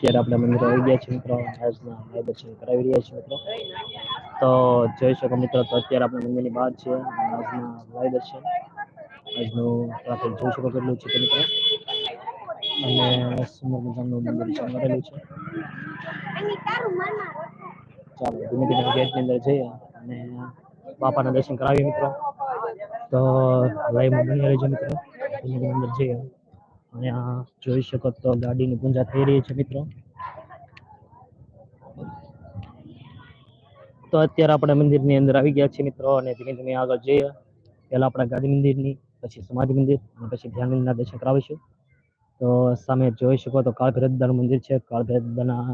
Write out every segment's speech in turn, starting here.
અત્યારે આપણે મંદિર આવી ગયા છીએ મિત્રો. લાઈવ દર્શન કરાવી રહ્યા છીએ મિત્રો. તો જોઈ શકો મિત્રો, તો અત્યારે આપણે મંદિરની બહાર છે આજના લાઈવ દર્શન. આજનું ટ્રાફિક જોઈ શકો કેટલું છે મિત્રો. અને સુંદર મજાનું મંદિર ચમકારેલું છે. ચાલો, ધીમે ધીમે ગેટની અંદર જઈએ અને બાપાના દર્શન કરાવીએ મિત્રો. તો લાઈવમાં બની રહેજો મિત્રો. ધીમે ધીમે અંદર જઈએ. આ જોઈ શકો તો ગાડીની પૂજા થઈ રહી છે મિત્રો. તો અત્યારે આપણે મંદિરની અંદર આવી ગયા છીએ મિત્રો અને ધીમે ધીમે આગળ જઈએ. પહેલાં આપણે ગાંધી મંદિરની, પછી સમાધિ મંદિર અને પછી ધ્યાન મંદિરના દર્શન કરાવીશું. તો સામે જોઈ શકો તો કાળભૈરવદાનું મંદિર છે. કાળભૈરવદાના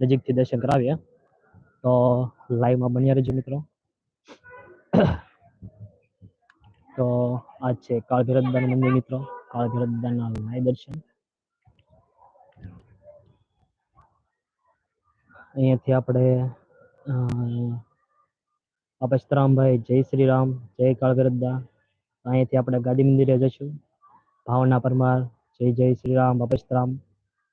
નજીકથી દર્શન કરાવીએ. તો લાઈવમાં બન્યા રહેજો મિત્રો. તો આ છે કાળભૈરવદાનું મંદિર મિત્રો. કાળ ભૈરવદાના લાઈવ દર્શન. અહીંયાથી આપણે અપસ્તરામભાઈ જય શ્રી રામ જય કાળગરદ્દા અહીંયાથી આપણે ગાંધી મંદિરે જશું ભાવના પરમાર, જય જય શ્રી રામ બપસ્તરામ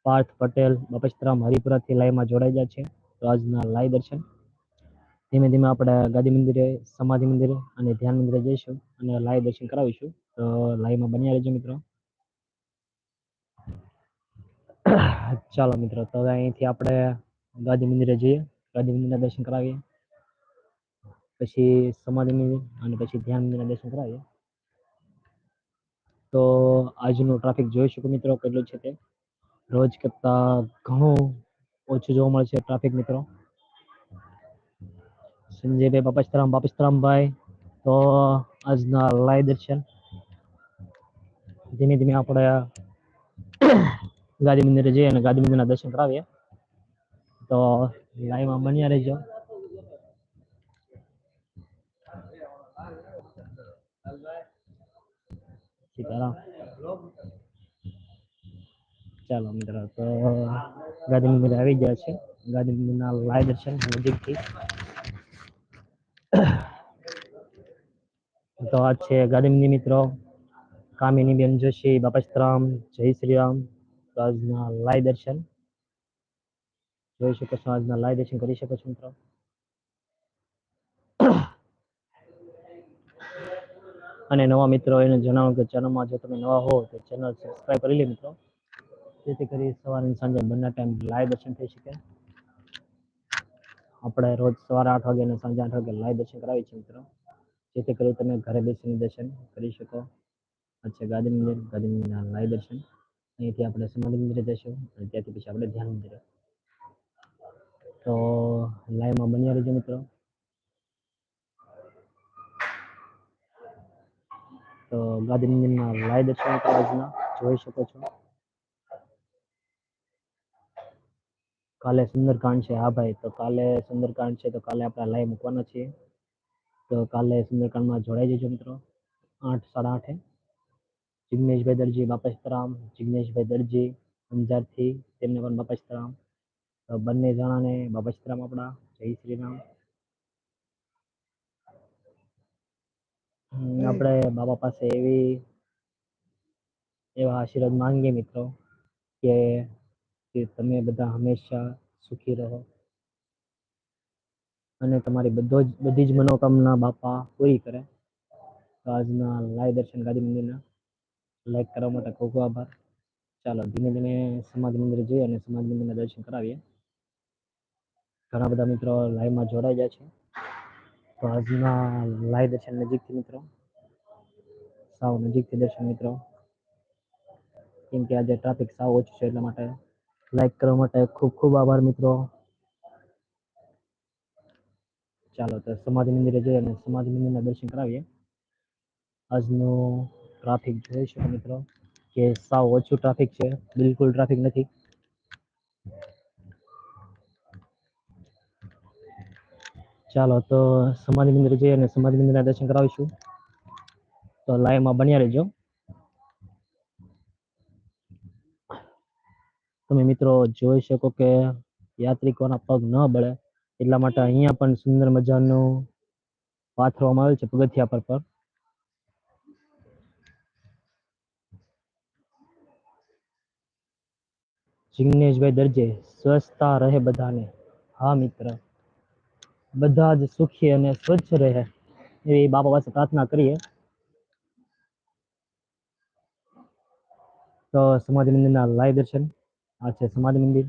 પાર્થ પટેલ બપસ્તરામ હરિપુરાથી લાઈવમાં જોડાઈ ગયા છે. આજના લાઈવ દર્શન. ધીમે ધીમે આપણે ગાંધી મંદિરે, સમાધિ મંદિરે અને ધ્યાન મંદિરે જઈશું અને લાઈવ દર્શન કરાવીશું. તો લાઈવમાં બન્યા રહેજો મિત્રો. ચાલો મિત્રો, તો અહીંથી આપણે ગાંધી મંદિરે જઈએ. ગાંધી મંદિરના દર્શન કરાવીએ. પછી સમાધિ મંદિર અને પછી ધ્યાન મંદિરના દર્શન કરાવીએ. તો આજનું ટ્રાફિક જોઈ શકો મિત્રો કેટલું છે તે. રોજ કરતા ઘણું ઓછું જોવા મળે છે ટ્રાફિક મિત્રો. સંજયભાઈ બાપસ્તરામ બાપસ્તરામભાઈ તો આજના લાઈવ દર્શન. ધીમે ધીમે આપણે ગાંધી મંદિરે જઈએ અને ગાંધી મંદિરના દર્શન કરાવીએ તો લાઈવમાં બન્યા રહેજો સીતારામ ચાલો મિત્રો તો ગાંધી મંદિરે આવી ગયા છે ગાંધી મંદિરના લાઈવ દર્શન નજીકથી તો આ છે ગાંધી મંદિર મિત્રો કામિની બેન જોશી બાપસ્તરામ જય શ્રી રામ તો લાઈવ દર્શન. જોઈ શકો છો આજના લાય દર્શન કરી શકો છો મિત્રો. અને નવા મિત્રો, એને જણાવો કે ચેનલમાં જો તમે નવા હો તો ચેનલ સબસ્ક્રાઇબ કરી લે મિત્રો. જેથી કરી સવારે સાંજે બંને ટાઈમ લાય દર્શન થઈ શકે. આપણે રોજ સવારે આઠ વાગે અને સાંજે આઠ વાગે લાય દર્શન કરાવીએ છીએ મિત્રો. જેથી કરી તમે ઘરે બેસીને દર્શન કરી શકો. અચ્છા ગાદી મંદિરના લાય દર્શન. અહીંથી આપણે સમાધિ મંદિરે જઈશું અને ત્યાંથી પછી આપણે ધ્યાન મંદિરે તો લાઈવમાં બન્યા રહેજો મિત્રો તો ગાંધી મંદિરના લાઈવ દર્શન મિત્રો આજના જોઈ શકો છો કાલે સુંદરકાંડ છે હા ભાઈ તો કાલે સુંદરકાંડ છે તો કાલે આપણે લાઈવ મૂકવાના છીએ તો કાલે સુંદરકાંડમાં જોડાઈ જજો મિત્રો આઠ સાડા આઠે જિગ્નેશભાઈ દરજી બાપસ્તરામ જિગ્નેશભાઈ દરજી અંજારથી તેમને પણ બાપસ્તરામ તો બંને જણાને બાપસ્તરામ આપણા. જય શ્રી રામ. હમ, આપણે બાબા પાસે એવી એવા આશીર્વાદ માંગીએ મિત્રો કે કે તમે બધા હંમેશા સુખી રહો. અને તમારી બધો જ બધી જ મનોકામના બાપા પૂરી કરે. તો આજના લાઈવ દર્શન ગાંધી મંદિરના લાઈક કરવા માટે ખૂબ ખૂબ આભાર. ચાલો, ધીમે ધીમે સમાજ મંદિરે જઈએ અને સમાજ મંદિરના દર્શન કરાવીએ. ઘણા બધા મિત્રો લાઈવમાં જોડાઈ જાય છે. તો આજના લાઈવ દર્શન નજીકથી મિત્રો, સાવ નજીકથી દર્શન મિત્રો, કેમ કે આજે ટ્રાફિક સાવ ઓછું છે એટલા માટે લાઈક કરવા માટે ખૂબ ખૂબ આભાર મિત્રો. ચાલો, તો સમાધિ મંદિરે જઈએ અને સમાધિ મંદિરના દર્શન કરાવીએ. આજનું ટ્રાફિક જોઈ શકો મિત્રો, કે સાવ ઓછું ટ્રાફિક છે, બિલકુલ ટ્રાફિક નથી. ચાલો તો સમાધિ મંદિર જઈએ અને સમાધિ મંદિરના દર્શન કરાવીશું. તો લાઈવમાં બન્યા રહેજો. તમે મિત્રો જોઈ શકો કે યાત્રિકોના પગ ન બળે, એટલા માટે અહીંયા પણ સુંદર મજાનું પાથરવામાં આવેલ છે પગથિયા પર પર. જિગ્નેશભાઈ દરજે સ્વચ્છતા રહે બધાને. હા, મિત્ર. બધા જ સુખી અને સ્વચ્છ રહે. એવી બાપા પાસે પ્રાર્થના કરીએ. તો સમાધિ મંદિરના લાઈવ દર્શન. આ છે સમાધિ મંદિર.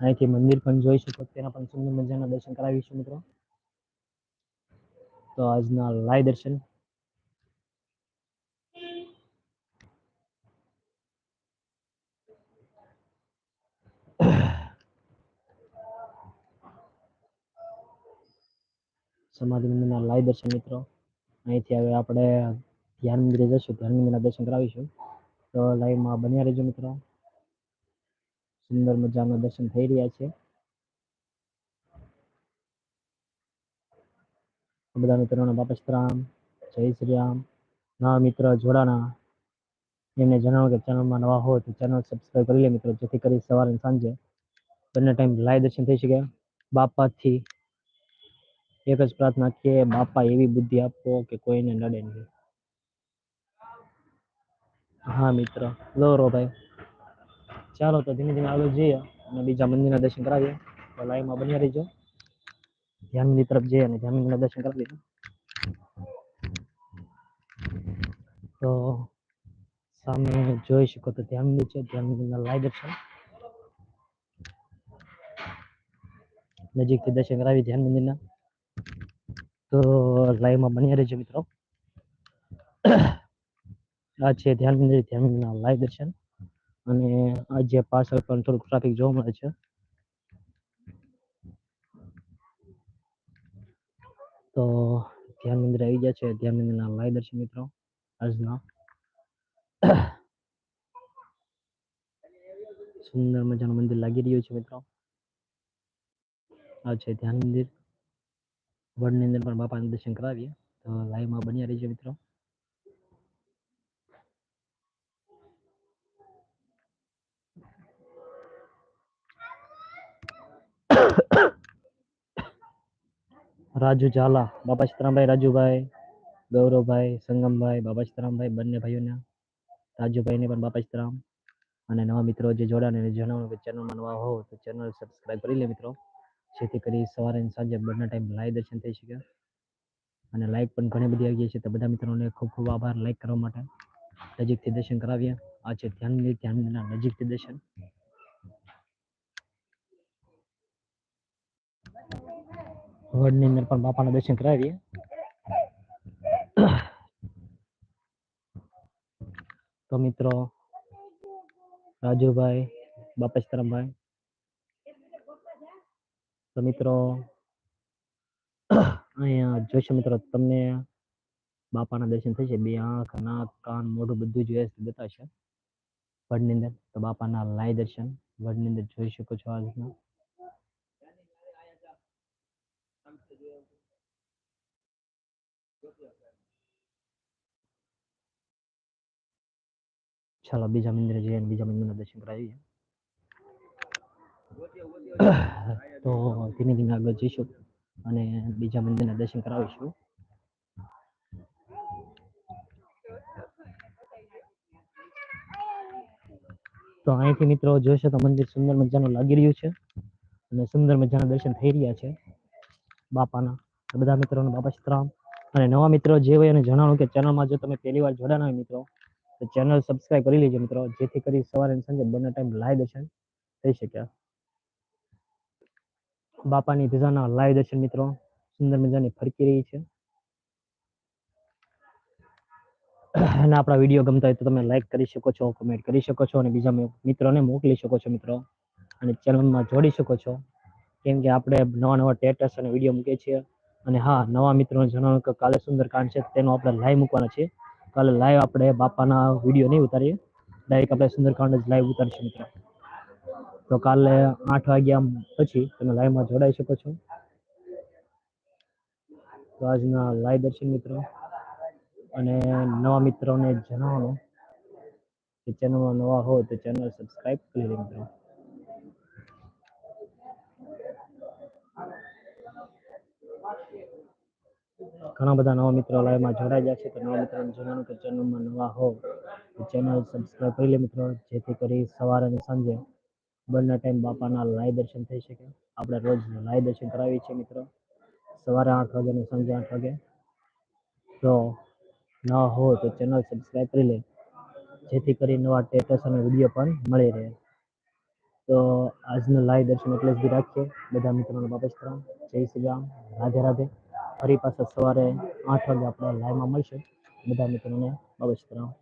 અહીંથી મંદિર પણ જોઈ શકો. તેના પણ સુંદર મજાના દર્શન કરાવીશું, મિત્રો. તો આજના લાઈવ દર્શન. સમાધિ મંદિરના લાઈવ દર્શન મિત્રો. અહીંથી હવે આપણે ધ્યાન મંદિરે જશું ધ્યાન મંદિરના દર્શન કરાવીશું. તો લાઈવમાં બન્યા રહેજો મિત્રો. સુંદર મજાના દર્શન થઈ રહ્યા છે. બધા મિત્રોને બાપસ્તરામ જય શ્રી રામ. નવા મિત્ર જોડાણા એમને જણાવો કે ચેનલમાં નવા હો તો ચેનલ સબસ્ક્રાઈબ કરી લે મિત્રો. જેથી કરી સવારે સાંજે બંને ટાઈમ લાઈવ દર્શન થઈ શકે. બાપાથી એક જ પ્રાર્થના કે બાપા એવી બુદ્ધિ આપો કે કોઈને નડે નહીં. હા, મિત્ર. રો ભાઈ. ચાલો તો ધીમે ધીમે આગળ જઈએ અને બીજા મંદિરના દર્શન કરાવીએ. તો લાઈવમાં બન્યા રહીજો. ધ્યાનની તરફ જઈએ અને ધ્યાન મંદિરના દર્શન કરાવીએ તો સામે જોઈ શકો તો ધ્યાન છે. ધ્યાન મંદિરના દર્શન. નજીકથી દર્શન કરાવી ધ્યાન મંદિરના. તો લાઈવમાં બન્યા રહેજો મિત્રો. આ છે ધ્યાન મંદિર ધ્યાન મંદિરના લાઈવ દર્શન. અને આજે પાછળ પણ થોડુંક ટ્રાફિક જોવા મળે છે. તો ધ્યાન મંદિર આવી ગયા છે. ધ્યાન મંદિરના લાઈવ દર્શન મિત્રો, આજના. સુંદર મજાનું મંદિર લાગી રહ્યું છે મિત્રો. આ છે ધ્યાન મંદિર વડની અંદર પણ બાપાનું દર્શન કરાવીએ. તો લાઈવમાં બન્યા રહીજો મિત્રો. રાજુ ઝાલા, બાપા સીતરામભાઈ, રાજુભાઈ, ગૌરવભાઈ, સંગમભાઈ, બાપા સીતરામભાઈ, બંને ભાઈઓના, રાજુભાઈને પણ બાપા સીતરામ. અને નવા મિત્રો જે જોડાને જણાવો કે ચેનલમાં નવા હો તો ચેનલ સબસ્ક્રાઈબ કરી લે મિત્રો. જેથી કરી સવારે અને સાંજે બંને ટાઈમ લાઈવ દર્શન થઈ શકે. અને લાઈક પણ ઘણી બધી આવી છે, તો બધા મિત્રોને ખૂબ ખૂબ આભાર લાઈક કરવા માટે. નજીકથી દર્શન કરાવીએ. આ છે ધ્યાન મંદિર ધ્યાન મંદિરના નજીકથી દર્શન. વડની અંદર પણ બાપાના દર્શન કરાવીએ. તો મિત્રો, રાજુભાઈ, બાપા સીતારામભાઈ તો મિત્રો, અહીંયા જોઈશે મિત્રો, તમને બાપાના દર્શન થશે. બે આંખ, નાક, કાન, મોઢું બધું જ વ્યવસ્થિત બતાવશે. વડની અંદર, તો બાપાના લાય દર્શન. વડની અંદર જોઈ શકો છો આ રીતના. ચાલો, બીજા મંદિરે જઈએ બીજા મંદિરના દર્શન કરાવીએ. તો ધીમે ધીમે આગળ જઈશું અને બીજા મંદિરના દર્શન કરાવીશું. તો અહીંથી મિત્રો જોશો તો મંદિર સુંદર મજાનું લાગી રહ્યું છે અને સુંદર મજાના દર્શન થઈ રહ્યા છે બાપાના. બધા મિત્રોને બાપા શ્રામ અને નવા મિત્રો જે હોય એને જણાવો કે ચેનલમાં જો તમે પહેલી વાર જોડાના હોય મિત્રો, તો ચેનલ સબસ્ક્રાઇબ કરી લેજો મિત્રો, જેથી કરી સવારે અને સાંજે બંને ટાઈમ લાઈવ દર્શન થઈ શકે. બાપાની ધજાના લાઈવ દર્શન મિત્રો, સુંદર મજાની ફરકી રહી છે. અને આપણા વીડિયો ગમતા હોય તો તમે લાઈક કરી શકો છો કમેન્ટ કરી શકો છો, અને બીજા મિત્રોને મોકલી શકો છો મિત્રો. અને ચેનલમાં જોડી શકો છો. કેમ કે આપણે નવા નવા ટેટસ અને વીડિયો મૂકીએ છીએ. અને હા, નવા મિત્રોને જણાવ્યું કે કાલે સુંદરકાંડ છે, તેનો આપણે લાઈવ મૂકવાના છે. કાલે લાઈવ આપણે બાપાના વીડિયો નહીં ઉતારીએ. ડાયરેક્ટ આપણે સુંદરકાંડ જ લાઈવ ઉતારીશું મિત્રો. તો કાલે આઠ વાગ્યા પછી તમે લાઈવમાં જોડાઈ શકો છો. તો આજના લાઈવ દર્શન મિત્રો અને નવા મિત્રોને જણાવો કે ચેનલમાં નવા હો તો ચેનલ સબસ્ક્રાઈબ કરી લે મિત્રો. ઘણા બધા નવા મિત્રો લાઈવમાં જોડાઈ ગયા છે તો નવા મિત્રોને જણાવું કે ચેનલમાં નવા હો તો ચેનલ સબસ્ક્રાઈબ કરી લે મિત્રો, જેથી કરી સવારે અને સાંજે બંને ટાઈમ બાપાના લાય દર્શન થઈ શકે. આપણે રોજ લાય દર્શન કરાવીએ છીએ મિત્રો. સવારે આઠ વાગે અને સાંજે આઠ વાગે. તો ન હો તો ચેનલ સબસ્ક્રાઈબ કરી લે. જેથી કરી નવા સ્ટેટસ અને વીડિયો પણ મળી રહે. તો આજનું લાય દર્શન એટલે જ બી રાખીએ. બધા મિત્રોને બાપા રામ જય શ્રી રામ. રાધે રાધે. ફરી પાછા સવારે આઠ વાગે આપણે લાઈવમાં મળશે. બધા મિત્રોને બાબત રામ